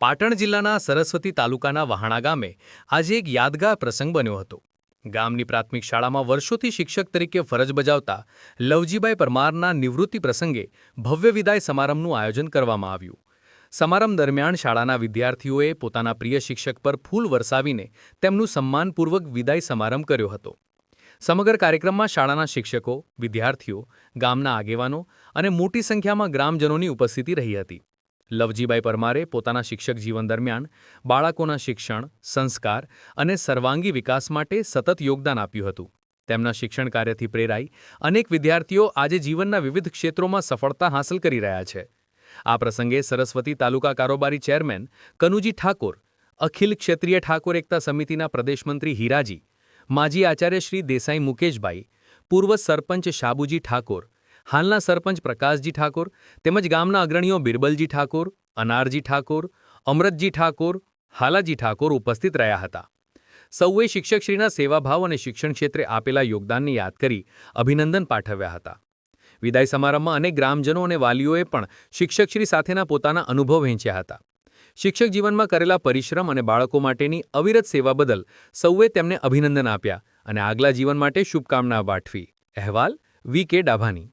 પાટણ જિલ્લાના સરસ્વતી તાલુકાના વહાણા ગામે આજે એક યાદગાર પ્રસંગ બન્યો હતો. ગામની પ્રાથમિક શાળામાં વર્ષોથી શિક્ષક તરીકે ફરજ બજાવતા લવજીભાઈ પરમારના નિવૃત્તિ પ્રસંગે ભવ્ય વિદાય સમારંભનું આયોજન કરવામાં આવ્યું. સમારંભ દરમિયાન શાળાના વિદ્યાર્થીઓએ પોતાના પ્રિય શિક્ષક પર ફૂલ વરસાવીને તેમનું સન્માનપૂર્વક વિદાય સમારંભ કર્યો હતો. સમગ્ર કાર્યક્રમમાં શાળાના શિક્ષકો, વિદ્યાર્થીઓ, ગામના આગેવાનો અને મોટી સંખ્યામાં ગ્રામજનોની ઉપસ્થિતિ રહી હતી. લવજીભાઈ પરમારે પોતાના શિક્ષક જીવન દરમિયાન બાળકોના શિક્ષણ, સંસ્કાર અને સર્વાંગી વિકાસ માટે સતત યોગદાન આપ્યું હતું. તેમના શિક્ષણ કાર્યથી પ્રેરાઈ અનેક વિદ્યાર્થીઓ આજે જીવનના વિવિધ ક્ષેત્રોમાં સફળતા હાંસલ કરી રહ્યા છે. આ પ્રસંગે સરસ્વતી તાલુકા કારોબારી ચેરમેન કનુજી ઠાકોર, અખિલ ક્ષેત્રીય ઠાકોર એકતા સમિતિના પ્રદેશમંત્રી હીરાજી, માજી આચાર્ય શ્રી દેસાઈ મુકેશભાઈ, પૂર્વ સરપંચ શાબુજી ઠાકોર હાલના સરપંચ પ્રકાશજી ઠાકોર, તેમજ ગામના અગ્રણીઓ બિરબલજી ઠાકોર, અનારજી ઠાકોર અમરતજી ઠાકોર, હાલાજી ઠાકોર ઉપસ્થિત રહ્યા હતા. સૌએ શિક્ષકશ્રીના સેવાભાવ અને શિક્ષણ ક્ષેત્રે આપેલા યોગદાનને યાદ કરી અભિનંદન પાઠવ્યા હતા. વિદાય સમારંભમાં અનેક ગ્રામજનો અને વાલીઓએ પણ શિક્ષકશ્રી સાથેના પોતાના અનુભવ વહેંચ્યા હતા. શિક્ષક જીવનમાં કરેલા પરિશ્રમ અને બાળકો માટેની અવિરત સેવા બદલ સૌએ તેમને અભિનંદન આપ્યા અને આગલા જીવન માટે શુભકામના પાઠવી. અહેવાલ વી કે ડાભાની.